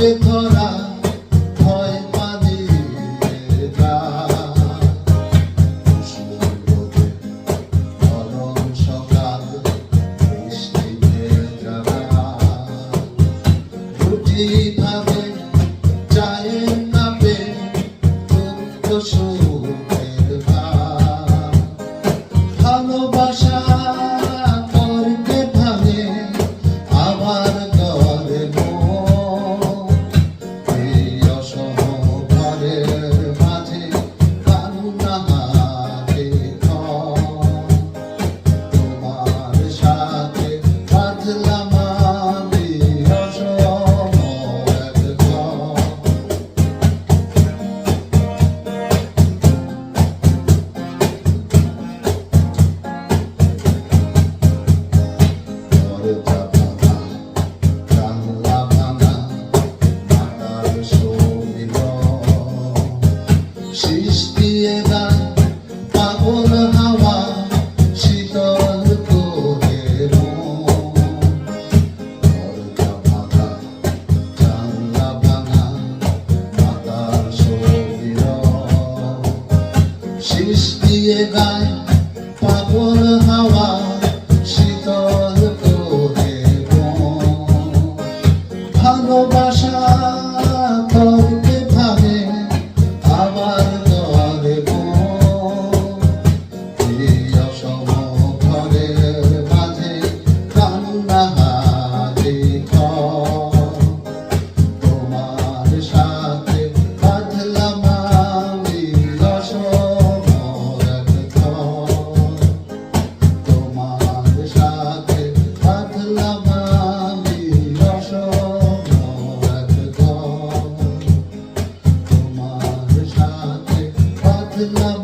চাপবে ধরা দিয়ে গায় পাগল হাওয়া in love.